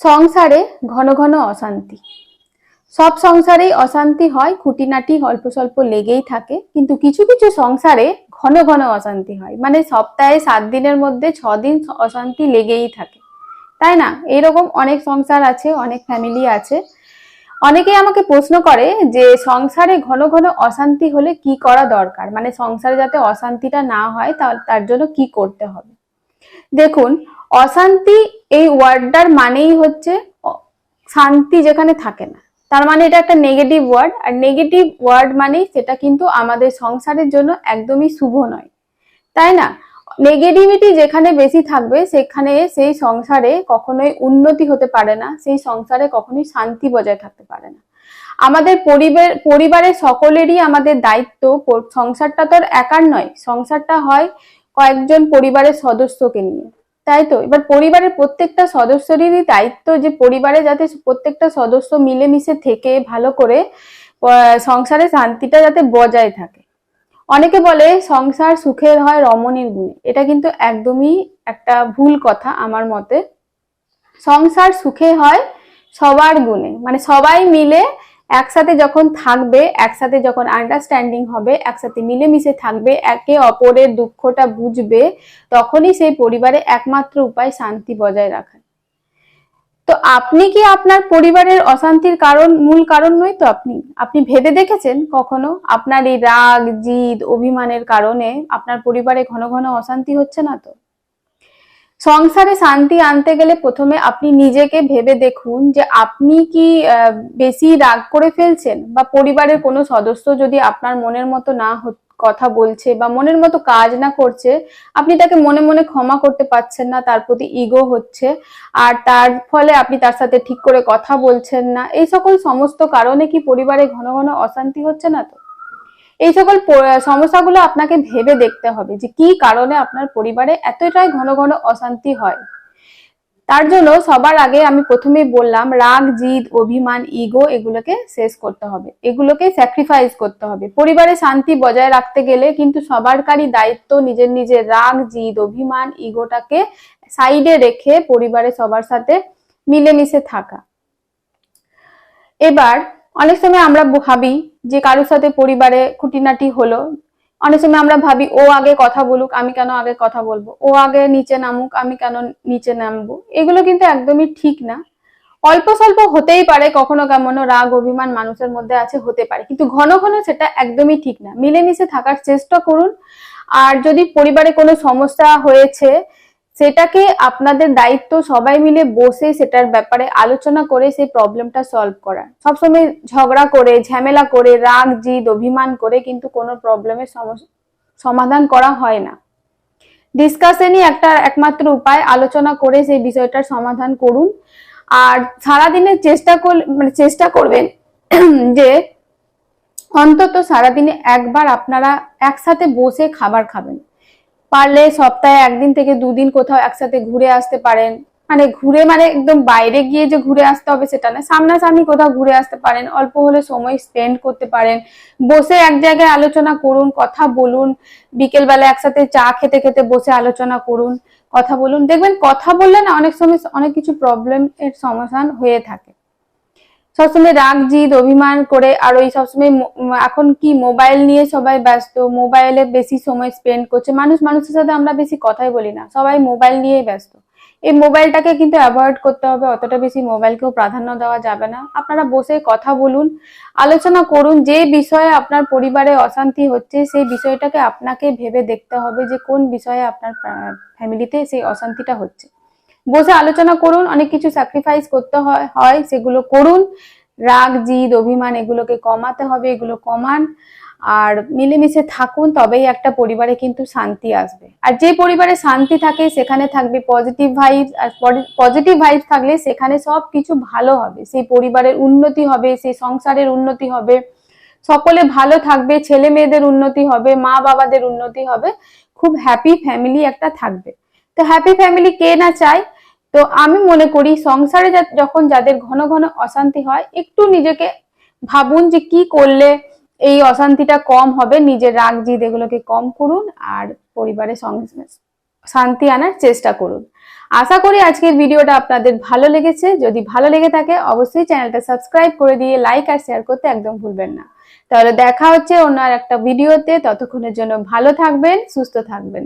সংসারে ঘন ঘন অশান্তি। সব সংসারেই অশান্তি হয়, খুঁটিনাটি অল্প স্বল্প লেগেই থাকে, কিন্তু কিছু কিছু সংসারে ঘন ঘন অশান্তি হয়। মানে সপ্তাহে সাত দিনের মধ্যে ছ দিন অশান্তি লেগেই থাকে। তাই না? এরকম অনেক সংসার আছে, অনেক ফ্যামিলি আছে। অনেকেই আমাকে প্রশ্ন করে যে সংসারে ঘন ঘন অশান্তি হলে কি করা দরকার? মানে সংসারে যাতে অশান্তিটা না হয় তার জন্য কি করতে হবে? দেখুন অশান্তি এই ওয়ার্ডটার মানেই হচ্ছে শান্তি যেখানে থাকে না। তার মানে এটা একটা নেগেটিভ ওয়ার্ড আর নেগেটিভ ওয়ার্ড মানেই সেটা কিন্তু আমাদের সংসারের জন্য একদমই শুভ নয়। তাই না? নেগেটিভিটি যেখানে বেশি থাকবে, সেখানে সেই সংসারে কখনোই উন্নতি হতে পারে না, সেই সংসারে কখনোই শান্তি বজায় থাকতে পারে না। আমাদের পরিবার, পরিবারের সকলেরই আমাদের দায়িত্ব সংসারটা তো একার নয়, সংসারটা হয় কয়েকজন পরিবারের সদস্যকে নিয়ে। তাই তো? এবার পরিবারের প্রত্যেকটা সদস্যেরই দায়িত্ব যে পরিবারে যাতে প্রত্যেকটা সদস্য মিলেমিশে থেকে ভালো করে সংসারে শান্তিটা যাতে বজায় থাকে। অনেকে বলে সংসার সুখের হয় রমণীর গুণে। এটা কিন্তু একদমই একটা ভুল কথা আমার মতে। সংসার সুখে হয় সবার গুণে। মানে সবাই মিলে একসাথে যখন থাকবে, একসাথে যখন আন্ডারস্ট্যান্ডিং হবে, একসাথে মিলেমিশে থাকবে, একে অপরের দুঃখটা বুঝবে, তখনই সেই পরিবারে একমাত্র উপায় শান্তি বজায় রাখা তো আপনি কি আপনার পরিবারের অশান্তির কারণ, মূল কারণ নয় তো আপনি? আপনি ভেবে দেখেছেন কখনো? আপনার এই রাগ, জিদ, অভিমানের কারণে আপনার পরিবারে ঘন ঘন অশান্তি হচ্ছে না তো? সংসারে শান্তি আনতে গেলে প্রথমে আপনি নিজেকে ভেবে দেখুন যে আপনি কি বেশি রাগ করে ফেলছেন বা পরিবারের কোনো সদস্য যদি আপনার মনের মতো না কথা বলছে বা মনের মতো কাজ না করছে, আপনি তাকে মনে মনে ক্ষমা করতে পারছেন না, তার প্রতি ইগো হচ্ছে আর তার ফলে আপনি তার সাথে ঠিক করে কথা বলছেন না। এই সকল সমস্ত কারণে কি পরিবারে ঘন ঘন অশান্তি হচ্ছে না তো? এই সকল সমস্যাগুলো আপনাকে ভেবে দেখতে হবে যে কি কারণে আপনার পরিবারে এতটাই ঘন ঘন অশান্তি হয়। তার জন্য সবার আগে আমি প্রথমেই বললাম, রাগ, জিদ, অভিমান, ইগো এগুলোকে শেষ করতে হবে। এগুলোকে স্যাক্রিফাইস করতে হবে। পরিবারে শান্তি বজায় রাখতে গেলে কিন্তু সবারকারই দায়িত্ব নিজের নিজের রাগ, জিদ, অভিমান, ইগোটাকে সাইডে রেখে পরিবারে সবার সাথে মিলেমিশে থাকা। এবার অনেক সময় আমরা ভাবি যে কারোর সাথে পরিবারে খুঁটিনাটি হলো। অনেক সময় আমরা ভাবি, ও আগে কথা বলুক, আমি কেন আগে কথা বলব? ও আগে নিচে নামুক, আমি কেন নিচে নামবো? এগুলো কিন্তু একদমই ঠিক না। অল্প স্বল্প হতেই পারে, কখনো কেমন রাগ, অভিমান মানুষের মধ্যে আছে, হতে পারে। কিন্তু ঘন ঘন সেটা একদমই ঠিক না। মিলেমিশে থাকার চেষ্টা করুন। আর যদি পরিবারে কোনো সমস্যা হয়েছে সেটাকে আপনাদের দায়িত্ব সবাই মিলে বসে সেটার ব্যাপারে আলোচনা করে সেই প্রবলেমটা সলভ করা সবসময় ঝগড়া করে, ঝামেলা করে, রাগ, জিদ, অভিমান করে কিন্তু কোনো প্রবলেমের সমাধান করা হয় না। ডিসকাশনই একটা একমাত্র উপায়, আলোচনা করে সেই বিষয়টার সমাধান করুন। আর সারাদিনের চেষ্টা কর মানে চেষ্টা করবেন যে অন্তত সারাদিনে একবার আপনারা একসাথে বসে খাবার খাবেন। পারলে সপ্তাহে একদিন থেকে দুদিন কোথাও একসাথে ঘুরে আসতে পারেন। মানে ঘুরে মানে একদম বাইরে গিয়ে যে ঘুরে আসতে হবে সেটা না, সামনাসামনি কোথাও ঘুরে আসতে পারেন, অল্প হলে সময় স্পেন্ড করতে পারেন। বসে এক জায়গায় আলোচনা করুন, কথা বলুন, বিকেলবেলা একসাথে চা খেতে খেতে বসে আলোচনা করুন, কথা বলুন। দেখবেন কথা বললে না অনেক সময় অনেক কিছু প্রবলেম এর সমাধান হয়ে থাকে। সবসময় রাগ জিদ অভিমান করে আর ওই সবসময় এখন কি মোবাইল নিয়ে সবাই ব্যস্ত, মোবাইলে বেশি সময় স্পেন্ড করছে। মানুষ মানুষের সাথে আমরা বেশি কথাই বলি না, সবাই মোবাইল নিয়েই ব্যস্ত। এই মোবাইলটাকে কিন্তু অ্যাভয়েড করতে হবে, অতটা বেশি মোবাইলকেও প্রাধান্য দেওয়া যাবে না। আপনারা বসে কথা বলুন, আলোচনা করুন, যে বিষয়ে আপনার পরিবারে অশান্তি হচ্ছে, সেই বিষয়টাকে আপনাকে ভেবে দেখতে হবে যে কোন বিষয়ে আপনার ফ্যামিলিতে সেই অশান্তিটা হচ্ছে। বসে আলোচনা করুন, অনেক কিছু স্যাক্রিফাইস করতে হয় সেগুলো করুন। রাগ, জিদ, অভিমান, এগুলোকে কমাতে হবে, এগুলো কমান। আর মিলেমিশে থাকুন, তবেই একটা পরিবারে কিন্তু শান্তি আসবে। আর যে পরিবারে শান্তি থাকে, সেখানে থাকবে পজিটিভ ভাইব আর পজিটিভ ভাইব থাকলে সেখানে সব কিছু ভালো হবে। সেই পরিবারের উন্নতি হবে, সেই সংসারের উন্নতি হবে। সকলে ভালো থাকবে, ছেলে মেয়েদের উন্নতি হবে, মা বাবাদের উন্নতি হবে। খুব হ্যাপি ফ্যামিলি একটা থাকবে। তো হ্যাপি ফ্যামিলি কে না চায়? তো আমি মনে করি সংসারে যখন যাদের ঘন ঘন অশান্তি হয়, একটু নিজেকে ভাবুন যে কি করলে এই অশান্তিটা কম হবে। নিজের রাগ জিদ এগুলোকে কম করুন আর পরিবারের সঙ্গে শান্তি আনার চেষ্টা করুন। আশা করি আজকের ভিডিওটা আপনাদের ভালো লেগেছে। যদি ভালো লেগে থাকে, অবশ্যই চ্যানেলটা সাবস্ক্রাইব করে দিয়ে লাইক আর শেয়ার করতে একদম ভুলবেন না। তাহলে দেখা হচ্ছে অন্য একটা ভিডিওতে। ততক্ষণের জন্য ভালো থাকবেন, সুস্থ থাকবেন।